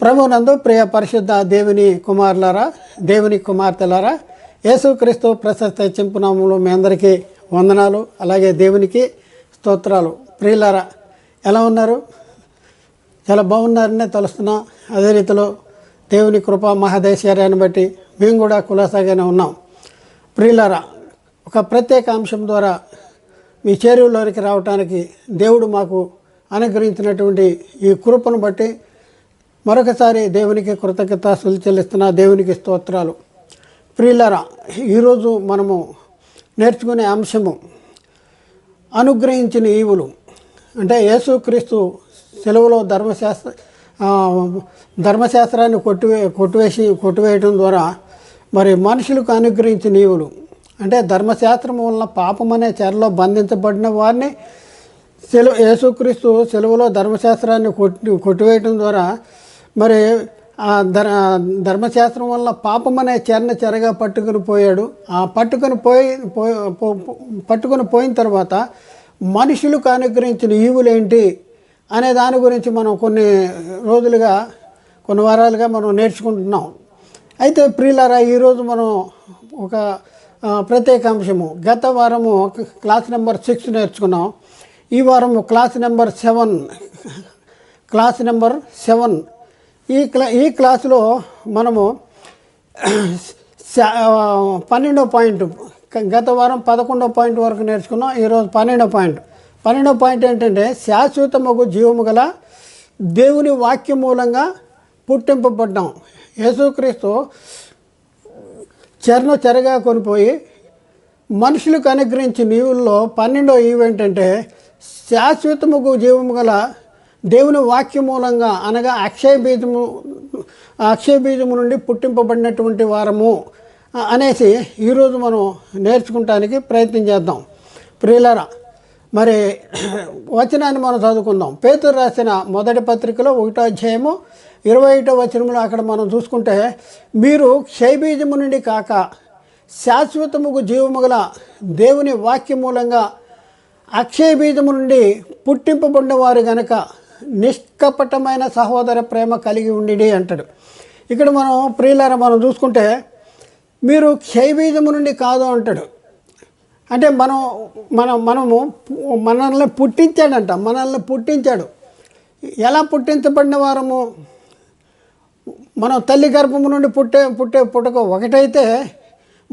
ప్రభునందు ప్రియ పరిశుద్ధ దేవుని కుమారులారా దేవుని కుమార్తెలారా యేసుక్రీస్తు ప్రశస్త చింపునామంలో మీ అందరికీ వందనాలు అలాగే దేవునికి స్తోత్రాలు. ప్రియులారా ఎలా ఉన్నారు? చాలా బాగున్నారనే తలుస్తున్నాం. అదే రీతిలో దేవుని కృప మహాదేశ్వర్యాన్ని బట్టి మేము కూడా కులాసాగానే ఉన్నాం. ప్రియులారా ఒక ప్రత్యేక అంశం ద్వారా మీ చేరువలోనికి రావటానికి దేవుడు మాకు అనుగ్రహించినటువంటి ఈ కృపను బట్టి మరొకసారి దేవునికి కృతజ్ఞత చెల్లిస్తున్న దేవునికి స్తోత్రాలు. ప్రియులరా ఈరోజు మనము నేర్చుకునే అంశము అనుగ్రహించిన ఈవులు. అంటే యేసుక్రీస్తు సెలవులో ధర్మశాస్త్ర ధర్మశాస్త్రాన్ని కొట్టివే కొట్టివేసి కొట్టివేయడం ద్వారా మరి మనుషులకు అనుగ్రహించిన ఈవులు. అంటే ధర్మశాస్త్రం వలన పాపం అనే చెరలో బంధించబడిన వారిని సెలవు యేసుక్రీస్తు సెలవులో ధర్మశాస్త్రాన్ని కొట్టి కొట్టివేయటం ద్వారా మరి ఆ ధర్ ధర్మశాస్త్రం వల్ల పాపం అనే చెరన చెరగా పట్టుకుని పోయాడు. ఆ పట్టుకుని పోయి పో- పో- పో- పట్టుకుని పోయిన తర్వాత మనుషులకు అనుగ్రహించిన ఈవులేంటి అనే దాని గురించి మనం కొన్ని రోజులుగా కొన్ని వారాలుగా మనం నేర్చుకుంటున్నాం. అయితే ప్రియులారా ఈరోజు మనం ఒక ప్రత్యేక అంశము. గత వారము క్లాస్ నెంబర్ సిక్స్ నేర్చుకున్నాం. ఈ వారము class number seven class number seven ఈ క్లా ఈ క్లాసులో మనము పన్నెండో పాయింట్ గత వారం పదకొండో పాయింట్ వరకు నేర్చుకున్నాం ఈరోజు పన్నెండో పాయింట్. పన్నెండో పాయింట్ ఏంటంటే శాశ్వతమగు జీవము గల దేవుని వాక్యం మూలంగా పుట్టింపబడ్డాం. యేసుక్రీస్తు చరణ చెరగా కొనిపోయి మనుషులకు అనుగ్రహించిన నీవుల్లో పన్నెండో ఈవెంట్ అంటే శాశ్వతముకు జీవము గల దేవుని వాక్య మూలంగా అనగా అక్షయ బీజము అక్షయ బీజము నుండి పుట్టింపబడినటువంటి వారము అనేసి ఈరోజు మనం నేర్చుకుంటానికి ప్రయత్నం చేద్దాం. ప్రియులరా మరి వచనాన్ని మనం చదువుకుందాం. పేతురు రాసిన మొదటి పత్రికలో ఒకటో అధ్యాయము ఇరవై ఒకటో వచనంలో అక్కడ మనం చూసుకుంటే మీరు క్షయబీజము నుండి కాక శాశ్వతముకు జీవముగల దేవుని వాక్య మూలంగా అక్షయ బీజము నుండి పుట్టింపబడిన వారు గనక నిష్కపటమైన సహోదర ప్రేమ కలిగి ఉండి అంటాడు. ఇక్కడ మనం ప్రియులారా మనం చూసుకుంటే మీరు క్షయబీజము నుండి కాదు అంటాడు. అంటే మనం మనం మనము మనల్ని పుట్టించాడంట మనల్ని పుట్టించాడు. ఎలా పుట్టించబడిన వారము? మనం తల్లి గర్భము నుండి పుట్టే పుట్టే పుట్టక ఒకటైతే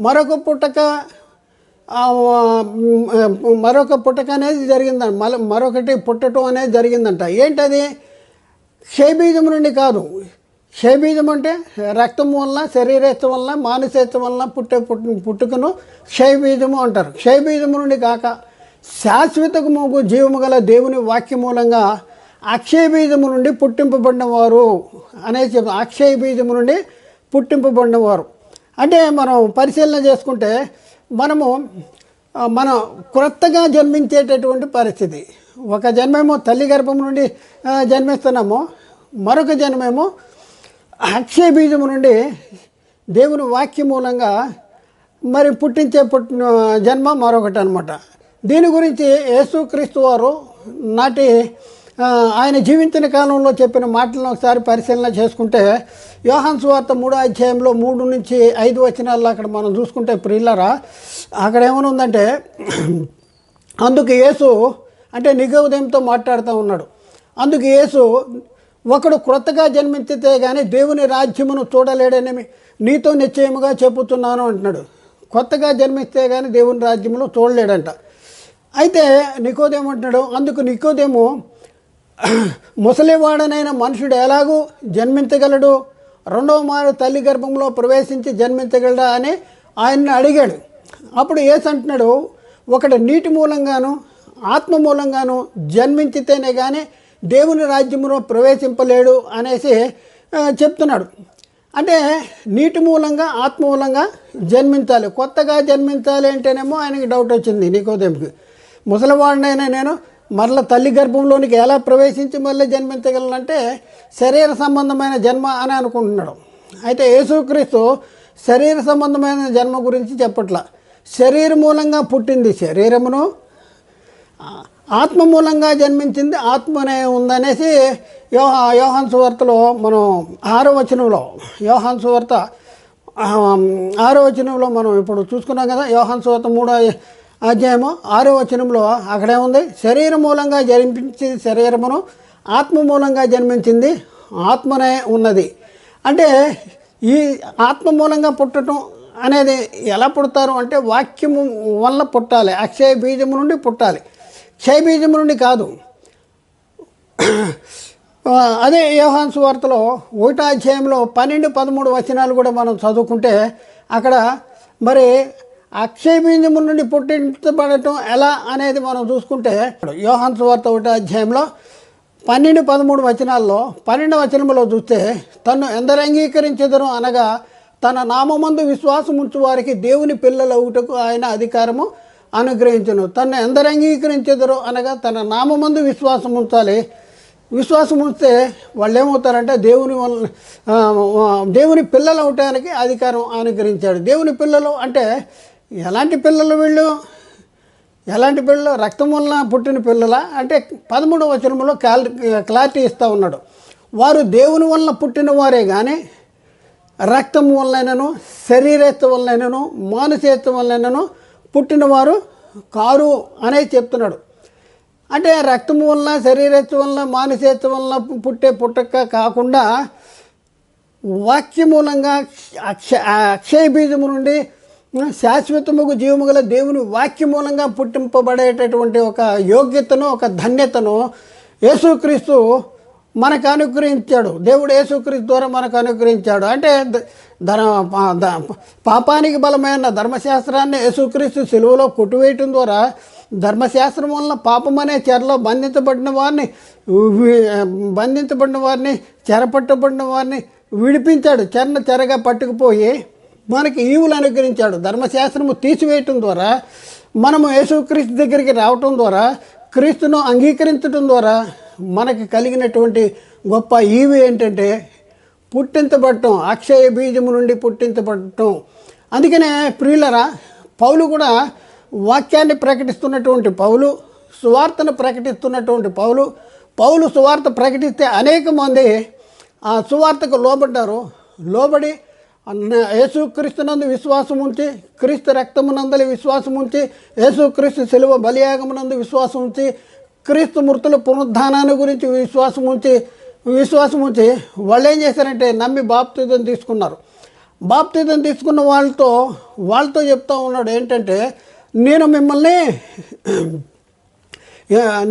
మరొక పుట్టక మరొక పుట్టక అనేది జరిగిందంట. మల మరొకటి పుట్టడం అనేది జరిగిందంట. ఏంటది? క్షయబీజం నుండి కాదు. క్షయబీజం అంటే రక్తం వల్ల శరీరేత్వం వలన మానసేత్వం వల్ల పుట్టే పుట్టు పుట్టుకను క్షయబీజము అంటారు. క్షయబీజము నుండి కాక శాశ్వతము జీవము గల దేవుని వాక్య మూలంగా అక్షయ బీజము నుండి పుట్టింపబడిన వారు అనేది అక్షయ బీజము నుండి పుట్టింపబడిన వారు అంటే మనం పరిశీలన చేసుకుంటే మనము మన క్రొత్తగా జన్మించేటటువంటి పరిస్థితి. ఒక జన్మేమో తల్లి గర్భం నుండి జన్మిస్తున్నాము. మరొక జన్మేమో అక్షయ బీజము నుండి దేవుని వాక్య మూలంగా మరి పుట్టించే పుట్టిన జన్మ మరొకటి అనమాట దీని గురించి యేసుక్రీస్తు వారు నాటి ఆయన జీవించిన కాలంలో చెప్పిన మాటలను ఒకసారి పరిశీలన చేసుకుంటే యోహాన్ సువార్త మూడో అధ్యాయంలో మూడు నుంచి ఐదు వచనాల్లో అక్కడ మనం చూసుకుంటే ప్రిల్లరా అక్కడ ఏమనుందంటే ఉందంటే అందుకు యేసు అంటే నిగోదయంతో మాట్లాడుతూ ఉన్నాడు. అందుకు యేసు ఒకడు క్రొత్తగా జన్మించితే కానీ దేవుని రాజ్యమును చూడలేడని నీతో నిశ్చయముగా చెబుతున్నాను అంటున్నాడు. కొత్తగా జన్మిస్తే కానీ దేవుని రాజ్యమును చూడలేడంట. అయితే నికోదేమంటున్నాడు అందుకు నికోదేము ముసలివాడనైన మనుషుడు ఎలాగూ జన్మించగలడు? రెండవ మారు తల్లి గర్భంలో ప్రవేశించి జన్మించగలడా అని ఆయన్ని అడిగాడు. అప్పుడు ఏసు అంటున్నాడు ఒకడు నీటి మూలంగాను ఆత్మ మూలంగాను జన్మించితేనే కానీ దేవుని రాజ్యంలో ప్రవేశింపలేడు అనేసి చెప్తున్నాడు. అంటే నీటి మూలంగా ఆత్మ మూలంగా జన్మించాలి. కొత్తగా జన్మించాలి అంటేనేమో ఆయనకి డౌట్ వచ్చింది నీకోదేమికి. ముసలివాడినైనా నేను మరల తల్లి గర్భంలోనికి ఎలా ప్రవేశించి మళ్ళీ జన్మించగలనంటే శరీర సంబంధమైన జన్మ అని అనుకుంటున్నాడు. అయితే యేసుక్రీస్తు శరీర సంబంధమైన జన్మ గురించి చెప్పట్ల. శరీర మూలంగా పుట్టింది శరీరమును ఆత్మ మూలంగా జన్మించింది ఆత్మనే ఉందనేసి యోహ యోహాన్ సువార్తలో మనం ఆరో వచనంలో యోహాన్ సువార్త ఆరో వచనంలో మనం ఇప్పుడు చూసుకున్నాం కదా యోహాన్ సువార్త మూడో అధ్యాయము ఆరో వచనంలో అక్కడే ఉంది. శరీరం మూలంగా జన్మించింది శరీరమును ఆత్మ మూలంగా జన్మించింది ఆత్మనే ఉన్నది. అంటే ఈ ఆత్మ మూలంగా పుట్టడం అనేది ఎలా పుడతారు అంటే వాక్యము వల్ల పుట్టాలి. అక్షయ బీజము నుండి పుట్టాలి. క్షయ బీజము నుండి కాదు. అదే యోహాన్స్ వార్తలో ఒకటో అధ్యాయంలో పన్నెండు పదమూడు వచనాలు కూడా మనం చదువుకుంటే అక్కడ మరి అక్షయబీజము నుండి పుట్టించబడటం ఎలా అనేది మనం చూసుకుంటే యోహాన్ సువార్త ఒకటి అధ్యాయంలో పన్నెండు పదమూడు వచనాల్లో పన్నెండు వచనంలో చూస్తే తను ఎందరు అంగీకరించెదరు అనగా తన నామమందు విశ్వాసం ఉంచు వారికి దేవుని పిల్లలు అవుటకు ఆయన అధికారము అనుగ్రహించను. తను ఎందరు అంగీకరించెదరు అనగా తన నామమందు విశ్వాసం ఉంచాలి. విశ్వాసం ఉంచితే వాళ్ళు ఏమవుతారంటే దేవుని వల్ల దేవుని పిల్లలు అవటానికి అధికారం అనుగ్రహించాడు. దేవుని పిల్లలు అంటే ఎలాంటి పిల్లలు వీళ్ళు? ఎలాంటి పిల్లలు? రక్తం వలన పుట్టిన పిల్లల? అంటే పదమూడవ వచనంలో క్లారి క్లారిటీ ఇస్తూ ఉన్నాడు. వారు దేవుని వలన పుట్టిన వారే కానీ రక్తం వల్లనను శరీరేత్త వల్లైనను మానసేత్త వల్లనను పుట్టినవారు కారు అనే చెప్తున్నాడు. అంటే రక్తం వలన శరీరేత్త వలన మానసేత్త వలన పుట్టే పుట్టక కాకుండా వాక్య మూలంగా అక్ష అక్షయ బీజము నుండి శాశ్వతముగు జీవము గల దేవుని వాక్య మూలంగా పుట్టింపబడేటటువంటి ఒక యోగ్యతను ఒక ధన్యతను యేసుక్రీస్తు మనకు అనుగ్రహించాడు. దేవుడు యేసుక్రీస్తు ద్వారా మనకు అనుగ్రహించాడు. అంటే ధర్మ పాపానికి బలమైన ధర్మశాస్త్రాన్ని యేసుక్రీస్తు సెలువులో కొట్టువేయటం ద్వారా ధర్మశాస్త్రం వలన పాపం అనే చెరలో బంధించబడిన వారిని బంధించబడిన వారిని చెరపట్టబడిన వారిని విడిపించాడు. చెరన చెరగా పట్టుకుపోయి మనకి ఈవులు అనుగ్రహించాడు. ధర్మశాస్త్రము తీసివేయటం ద్వారా మనము యేసుక్రీస్తు దగ్గరికి రావటం ద్వారా క్రీస్తును అంగీకరించడం ద్వారా మనకి కలిగినటువంటి గొప్ప ఈవి ఏంటంటే పుట్టించబడటం అక్షయ బీజము నుండి పుట్టించబడటం. అందుకనే ప్రియులరా పౌలు కూడా వాక్యాన్ని ప్రకటిస్తున్నటువంటి పౌలు సువార్తను ప్రకటిస్తున్నటువంటి పౌలు పౌలు సువార్త ప్రకటిస్తే అనేక మంది ఆ సువార్తకు లోబడ్డారు. లోబడి యేసుక్రీస్తునందు విశ్వాసం ఉంచి క్రీస్తు రక్తమునందలి విశ్వాసం ఉంచి యేసుక్రీస్తు సెలవు బలియాగమునందు విశ్వాసం ఉంచి క్రీస్తు మృతుల పునరుద్ధానాన్ని గురించి విశ్వాసం ఉంచి విశ్వాసం ఉంచి వాళ్ళు ఏం చేశారంటే నమ్మి బాప్తిజం తీసుకున్నారు. బాప్తిజం తీసుకున్న వాళ్ళతో వాళ్ళతో చెప్తా ఉన్నాడు ఏంటంటే నేను మిమ్మల్ని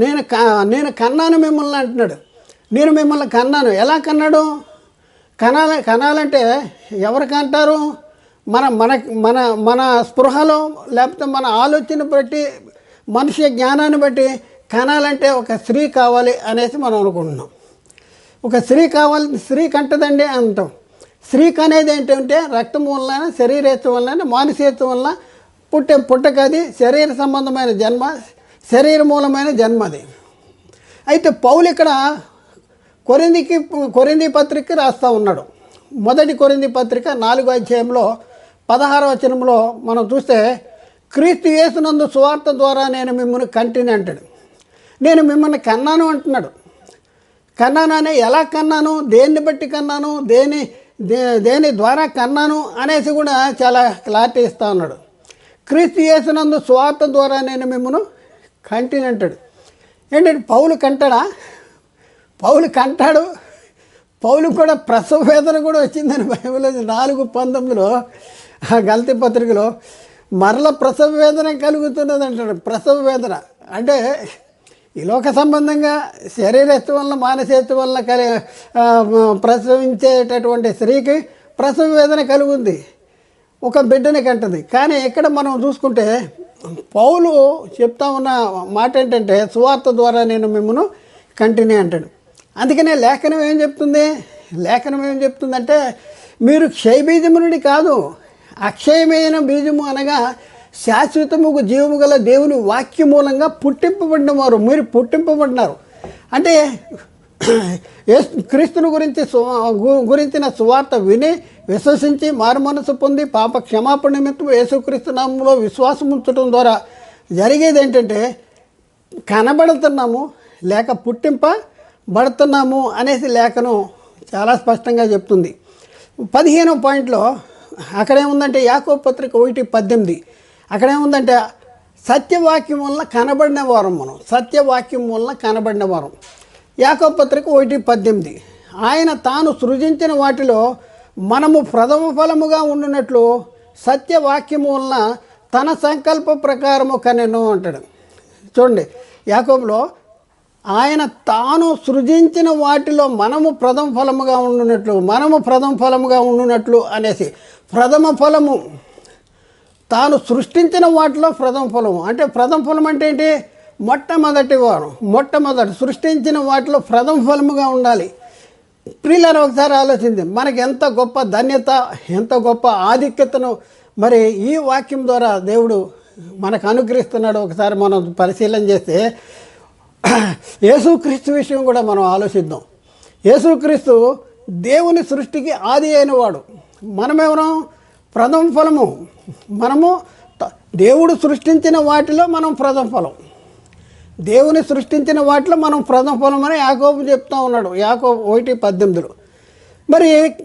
నేను నేను కన్నాను మిమ్మల్ని అంటున్నాడు. నేను మిమ్మల్ని కన్నాను. ఎలా కన్నాడు? కనాల కనాలంటే ఎవరికి అంటారు మన మన మన మన స్పృహలో లేకపోతే మన ఆలోచన బట్టి మనిషి జ్ఞానాన్ని బట్టి కనాలంటే ఒక స్త్రీ కావాలి అనేసి మనం అనుకుంటున్నాం. ఒక స్త్రీ కావాలి స్త్రీ కంటదండి అంటాం. స్త్రీకి అనేది ఏంటంటే రక్తం వలన శరీరేత్వం వలన మానసేత్వం వలన పుట్టే పుట్టకది శరీర సంబంధమైన జన్మ శరీర మూలమైన జన్మ అది అయితే పౌలు ఇక్కడ కొరిందికి కొరింది పత్రిక రాస్తూ ఉన్నాడు. మొదటి కొరింది పత్రిక నాలుగో అధ్యాయంలో పదహార వచనంలో మనం చూస్తే క్రీస్తు యేసునందు సువార్త ద్వారా నేను మిమ్మల్ని కంటిని అంటాడు. నేను మిమ్మల్ని కన్నాను అంటున్నాడు. కన్నాను అనే ఎలా కన్నాను? దేన్ని బట్టి కన్నాను? దేని దే దేని ద్వారా కన్నాను? అనేసి కూడా చాలా క్లారిటీ ఇస్తూ ఉన్నాడు. క్రీస్తు యేసునందు స్వార్థ ద్వారా నేను మిమ్మల్ని కంటిని అంటాడు. ఏంటంటే పౌలు కంటాడా? పౌలు కంటాడు. పౌలు కూడా ప్రసవ వేదన కూడా వచ్చిందని బైబిల్ నాలుగు పంతొమ్మిదిలో ఆ గల్తీ పత్రికలో మరల ప్రసవ వేదన కలుగుతున్నది అంటాడు. ప్రసవ వేదన. అంటే ఈ లోక సంబంధంగా శరీరస్తు వలన మానసేత్తు వలన కలి ప్రసవించేటటువంటి స్త్రీకి ప్రసవ వేదన కలుగుంది. ఒక బిడ్డని కంటది. కానీ ఇక్కడ మనం చూసుకుంటే పౌలు చెప్తా ఉన్న మాట ఏంటంటే సువార్త ద్వారా నేను మిమ్మల్ని కంటిన్యూ అంటాడు. అందుకనే లేఖనం ఏం చెప్తుంది? లేఖనం ఏం చెప్తుందంటే మీరు క్షయ బీజము నుండి కాదు అక్షయమైన బీజము అనగా శాశ్వతముకు జీవము గల దేవుని వాక్య మూలంగా పుట్టింపబడిన వారు. మీరు పుట్టింపబడినారు. అంటే క్రీస్తుని గురించి గురించిన సువార్త విని విశ్వసించి మారుమనసు పొంది పాప క్షమాపణ నిమిత్తం యేసుక్రీస్తు నామంలో విశ్వాసం ఉంచడం ద్వారా జరిగేది ఏంటంటే కనబడుతున్నాము లేక పుట్టింప పడుతున్నాము అనేసి లేఖనం చాలా స్పష్టంగా చెప్తుంది. పదిహేనో పాయింట్లో అక్కడేముందంటే యాకో పత్రిక ఒకటి పద్దెనిమిది. అక్కడేముందంటే సత్యవాక్యం వలన కనబడిన వారం మనం. సత్యవాక్యం వలన కనబడిన వారం. యాకో పత్రిక ఒకటి పద్దెనిమిది. ఆయన తాను సృజించిన వాటిలో మనము ప్రథమ ఫలముగా ఉండినట్లు సత్యవాక్యము వలన తన సంకల్ప ప్రకారము కనెను అంటాడు. చూడండి యాకోబులో ఆయన తాను సృజించిన వాటిలో మనము ప్రథమ ఫలముగా ఉండునట్లు మనము ప్రథమ ఫలముగా ఉండునట్లు అనేసి ప్రథమ ఫలము తాను సృష్టించిన వాటిలో ప్రథమ ఫలము. అంటే ప్రథమ ఫలం అంటే ఏంటి? మొట్టమొదటి వారు మొట్టమొదటి సృష్టించిన వాటిలో ప్రథమ ఫలముగా ఉండాలి. ప్రియులను ఒకసారి ఆలోచింది మనకి ఎంత గొప్ప ధన్యత ఎంత గొప్ప ఆధిక్యతను మరి ఈ వాక్యం ద్వారా దేవుడు మనకు అనుగ్రహిస్తున్నాడు. ఒకసారి మనం పరిశీలన చేస్తే యేసుక్రీస్తు విషయం కూడా మనం ఆలోచిద్దాం. యేసుక్రీస్తు దేవుని సృష్టికి ఆది అయినవాడు వాడు. ప్రథమ ఫలము. మనము దేవుడు సృష్టించిన వాటిలో మనం ప్రథమ ఫలం. దేవుని సృష్టించిన వాటిలో మనం ప్రథమ ఫలం అని యాకోబు చెప్తా ఉన్నాడు. యాకోబు ఒకటి పద్దెనిమిదిలో. మరి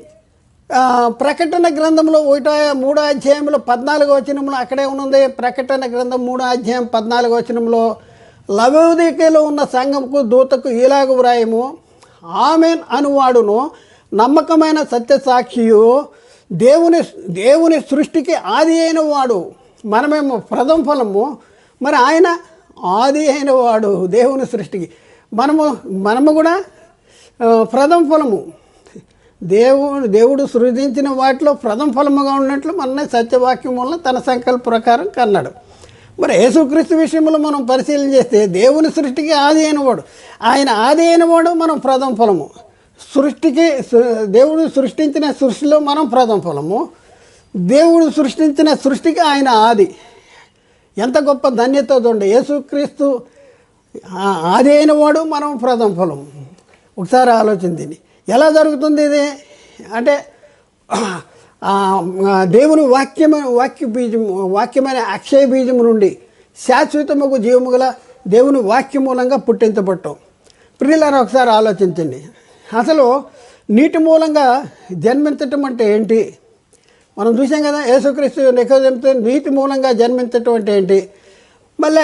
ప్రకటన గ్రంథంలో ఒకటో మూడో అధ్యాయంలో పద్నాలుగో వచనంలో అక్కడే ఉన్నది. ప్రకటన గ్రంథం మూడో అధ్యాయం పద్నాలుగో వచనంలో లవోదికలో ఉన్న సంఘంకు దూతకు ఇలాగ వ్రాయము ఆమెన్ అనువాడును నమ్మకమైన సత్యసాక్షియు దేవుని దేవుని సృష్టికి ఆది అయిన వాడు మనమేమో ప్రథమ ఫలము మరి ఆయన ఆది అయిన వాడు దేవుని సృష్టికి. మనము మనము కూడా ప్రథమ ఫలము. దేవుడు దేవుడు సృజించిన వాటిలో ప్రథమ ఫలముగా ఉన్నట్లు మన సత్యవాక్యం వల్ల తన సంకల్ప ప్రకారం కన్నాడు. మరి యేసుక్రీస్తు విషయంలో మనం పరిశీలన చేస్తే దేవుని సృష్టికి ఆది అయినవాడు ఆయన ఆది అయినవాడు మనం ప్రథమ ఫలము. సృష్టికి దేవుడు సృష్టించిన సృష్టిలో మనం ప్రథమ ఫలము. దేవుడు సృష్టించిన సృష్టికి ఆయన ఆది. ఎంత గొప్ప ధన్యత చూడండి. యేసుక్రీస్తు ఆది అయిన వాడు మనం ప్రథమ ఫలం ఒకసారి ఆలోచన దీన్ని. ఎలా జరుగుతుంది ఇది? అంటే దేవుని వాక్యం వాక్య బీజం వాక్యమైన అక్షయ బీజం నుండి శాశ్వతముకు జీవము గల దేవుని వాక్యం మూలంగా పుట్టించబట్టం ప్రియులారా ఒకసారి ఆలోచించండి. అసలు నీటి మూలంగా జన్మించటం అంటే ఏంటి? మనం చూసాం కదా యేసుక్రీస్తు నిఖోజంతో నీటి మూలంగా జన్మించటం అంటే ఏంటి? మళ్ళీ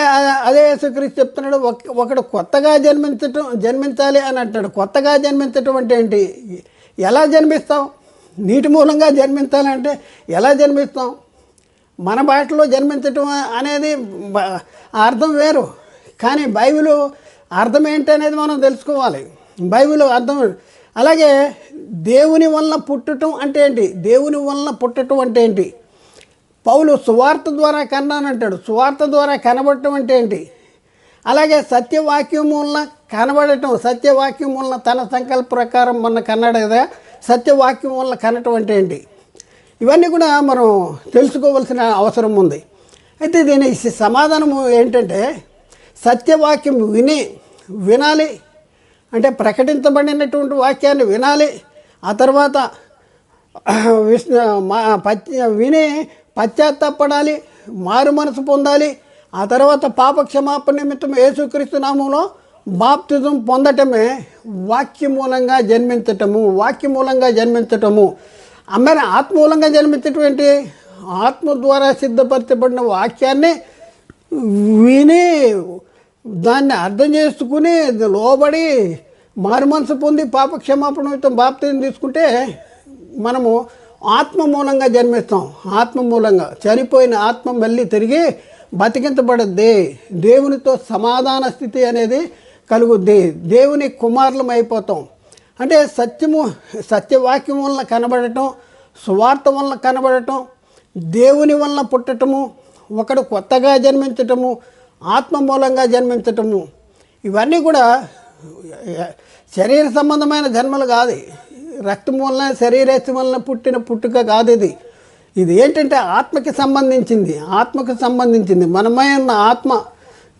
అదే యేసుక్రీస్తు చెప్తున్నాడు ఒకడు కొత్తగా జన్మించటం జన్మించాలి అని అంటాడు. కొత్తగా జన్మించటం అంటే ఏంటి? ఎలా జన్మిస్తాం? నీటి మూలంగా జన్మించాలంటే ఎలా జన్మిస్తాం? మన భాషలో జన్మించటం అనేది అర్థం వేరు. కానీ బైబిల్ అర్థం ఏంటి అనేది మనం తెలుసుకోవాలి. బైబిల్ అర్థం అలాగే దేవుని వలన పుట్టటం అంటే ఏంటి? దేవుని వలన పుట్టటం అంటే ఏంటి? పౌలు సువార్త ద్వారా కన్నానంటాడు సువార్త ద్వారా కనబడటం అంటే ఏంటి? అలాగే సత్యవాక్యం వలన కనబడటం. సత్యవాక్యం వలన తన సంకల్ప ప్రకారం మొన్న కన్నాడు కదా. సత్యవాక్యం వల్ల కనటం అంటే ఏంటి? ఇవన్నీ కూడా మనం తెలుసుకోవాల్సిన అవసరం ఉంది. అయితే దీని సమాధానము ఏంటంటే సత్యవాక్యం విని వినాలి అంటే ప్రకటించబడినటువంటి వాక్యాన్ని వినాలి ఆ తర్వాత విష్ణు మా పచ్చ విని పశ్చాత్తాపడాలి మారు మనసు పొందాలి ఆ తర్వాత పాప క్షమాపణ నిమిత్తం యేసుక్రీస్తు నామంలో బాప్తిజం పొందటమే వాక్యమూలంగా జన్మించటము వాక్య మూలంగా జన్మించటము. అమ్మాయి ఆత్మ మూలంగా జన్మించటం ఏంటి? ఆత్మ ద్వారా సిద్ధపరచబడిన వాక్యాన్ని విని దాన్ని అర్థం చేసుకుని లోబడి మారు మనసు పొంది పాప బాప్తిని తీసుకుంటే మనము ఆత్మ మూలంగా జన్మిస్తాం. ఆత్మ మూలంగా చనిపోయిన ఆత్మ మళ్ళీ తిరిగి బతికించబడద్ది దేవునితో సమాధాన స్థితి అనేది కలుగుద్ది. దేవుని కుమారులం అయిపోతాం. అంటే సత్యము సత్యవాక్యం వలన కనబడటం సువార్త వలన కనబడటం దేవుని వలన పుట్టటము ఒకడు కొత్తగా జన్మించటము ఆత్మ మూలంగా జన్మించటము ఇవన్నీ కూడా శరీర సంబంధమైన జన్మలు కాదు. రక్తం వలన శరీరేశం వలన పుట్టిన పుట్టుక కాదు ఇది. ఇది ఏంటంటే ఆత్మకి సంబంధించింది ఆత్మకు సంబంధించింది. మనమై ఉన్న ఆత్మ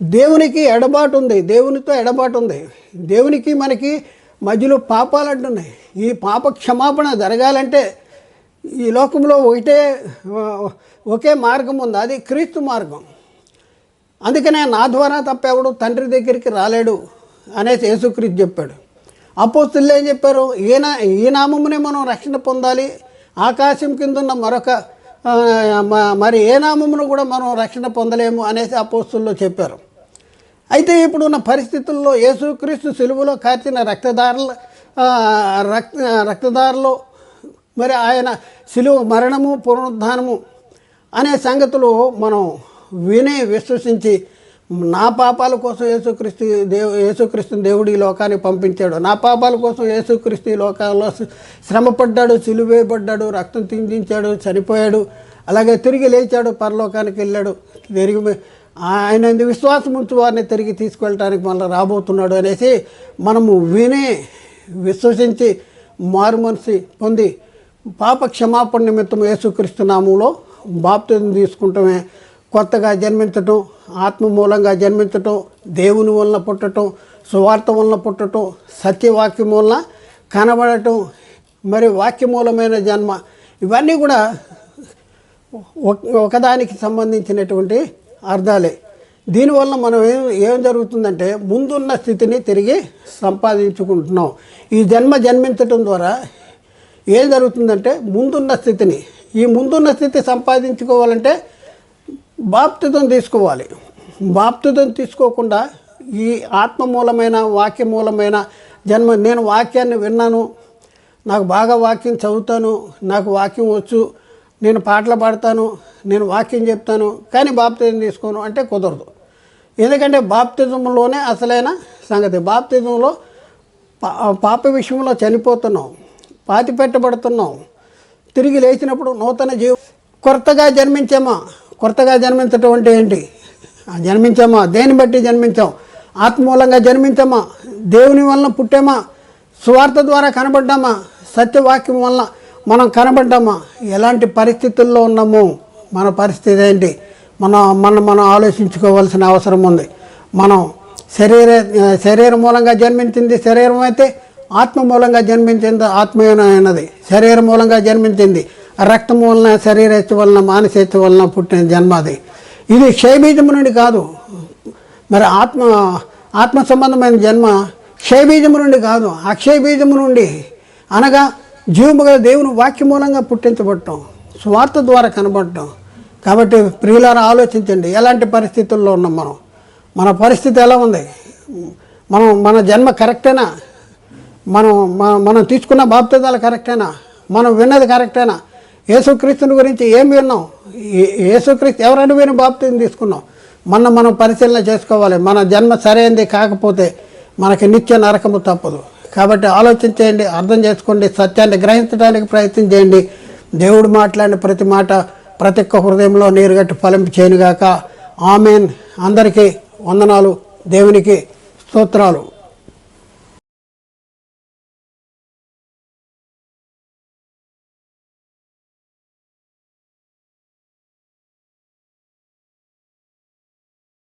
దేవునికి ఎడబాటు ఉంది. దేవునితో ఎడబాటు ఉంది. దేవునికి మనకి మధ్యలో పాపాలు అంటున్నాయి. ఈ పాప క్షమాపణ జరగాలంటే ఈ లోకంలో ఒకటే ఒకే మార్గం ఉంది. అది క్రీస్తు మార్గం. అందుకనే నా ద్వారా తప్ప ఎవడు తండ్రి దగ్గరికి రాలేడు అనేసి యేసుక్రీస్తు చెప్పాడు. అపోస్తులు ఏం చెప్పారు? ఈయన ఈ నామమునే మనం రక్షణ పొందాలి. ఆకాశం కింద ఉన్న మరొక మరి ఏ నామమును కూడా మనం రక్షణ పొందలేము అనేసి అపోస్తుల్లో చెప్పారు. అయితే ఇప్పుడున్న పరిస్థితుల్లో యేసుక్రీస్తు సెలువులో కార్చిన రక్తదారుల రక్ రక్త రక్తదారులు మరి ఆయన సిలువ మరణము పునరుద్ధానము అనే సంగతులు మనం విని విశ్వసించి నా పాపాల కోసం యేసుక్రీస్తు దేవు యేసుక్రీస్తుని దేవుడు ఈ లోకానికి పంపించాడు. నా పాపాల కోసం యేసుక్రీస్తు ఈ లోకాల్లో శ్రమపడ్డాడు సిలువేయబడ్డాడు రక్తం తిందించాడు చనిపోయాడు అలాగే తిరిగి లేచాడు పరలోకానికి వెళ్ళాడు. తిరిగి ఆయన విశ్వాసం ఉంచు వారిని తిరిగి తీసుకెళ్ళటానికి మళ్ళీ రాబోతున్నాడు అనేసి మనము విని విశ్వసించి మారు మనసి పొంది పాప క్షమాపణ నిమిత్తం యేసుక్రీస్తు నామంలో బాప్తిజం తీసుకుంటమే కొత్తగా జన్మించటం ఆత్మ మూలంగా జన్మించటం దేవుని వలన పుట్టటం సువార్త వలన పుట్టటం సత్యవాక్యం వలన కనబడటం మరి వాక్యమూలమైన జన్మ ఇవన్నీ కూడా ఒక- ఒకదానికి సంబంధించినటువంటి అర్థాలే. దీనివల్ల మనం ఏం ఏం జరుగుతుందంటే ముందున్న స్థితిని తిరిగి సంపాదించుకుంటున్నాం. ఈ జన్మ జన్మించటం ద్వారా ఏం జరుగుతుందంటే ముందున్న స్థితిని ఈ ముందున్న స్థితి సంపాదించుకోవాలంటే బాప్తిజం తీసుకోవాలి. బాప్తిజం తీసుకోకుండా ఈ ఆత్మమూలమైన వాక్యమూలమైన జన్మ నేను వాక్యాన్ని విన్నాను నాకు బాగా వాక్యం చదువుతాను నాకు వాక్యం వచ్చు నేను పాటలు పాడతాను నేను వాక్యం చెప్తాను కానీ బాప్తిజం తీసుకోను అంటే కుదరదు. ఎందుకంటే బాప్తిజంలోనే అసలైన సంగతి. బాప్తిజంలో పా- పాప విషయంలో చనిపోతున్నాం పాతి పెట్టబడుతున్నాం తిరిగి లేచినప్పుడు నూతన జీవ కొత్తగా జన్మించామా? కొత్తగా జన్మించటం అంటే ఏంటి? జన్మించామా? దేని బట్టి జన్మించాం? ఆత్మమూలంగా జన్మించామా? దేవుని వలన పుట్టామా? సువార్త ద్వారా కనబడ్డామా? సత్యవాక్యం వలన మనం కనబడ్డామా? ఎలాంటి పరిస్థితుల్లో ఉన్నాము? మన పరిస్థితి ఏంటి? మన మనం మనం ఆలోచించుకోవాల్సిన అవసరం ఉంది. మనం శరీర శరీరం మూలంగా జన్మించింది శరీరం అయితే ఆత్మ మూలంగా జన్మించింది ఆత్మీయమైనది శరీరం మూలంగా జన్మించింది రక్తం వలన శరీరేచ్ఛ వలన మానసేచ్ఛ వలన పుట్టిన జన్మ అది. ఇది క్షయబీజము నుండి కాదు. మరి ఆత్మ ఆత్మ సంబంధమైన జన్మ క్షయబీజం నుండి కాదు. అక్షయబీజము నుండి అనగా జీవము గల దేవుని వాక్య మూలంగా పుట్టించబడటం స్వార్థ ద్వారా కనబడటం. కాబట్టి ప్రియులారా ఆలోచించండి. ఎలాంటి పరిస్థితుల్లో ఉన్నాం మనం? మన పరిస్థితి ఎలా ఉంది? మనం మన జన్మ కరెక్టేనా? మనం మనం తీసుకున్న బాప్తిదాలు కరెక్టేనా? మనం విన్నది కరెక్టేనా? యేసుక్రీస్తుని గురించి ఏం విన్నాం? ఏ- యేసుక్రీస్తు ఎవరైనా విని బాప్తిని తీసుకున్నాం? మన మనం పరిశీలన చేసుకోవాలి. మన జన్మ సరైనది కాకపోతే మనకి నిత్య నరకము తప్పదు. కాబట్టి ఆలోచించేయండి అర్థం చేసుకోండి సత్యాన్ని గ్రహించడానికి ప్రయత్నం చేయండి. దేవుడు మాట్లాడిన ప్రతి మాట ప్రతి ఒక్క హృదయంలో నీరుగట్టు ఫలింపు చేయనుగాక. ఆమెన్. అందరికీ వందనాలు. దేవునికి స్తోత్రాలు.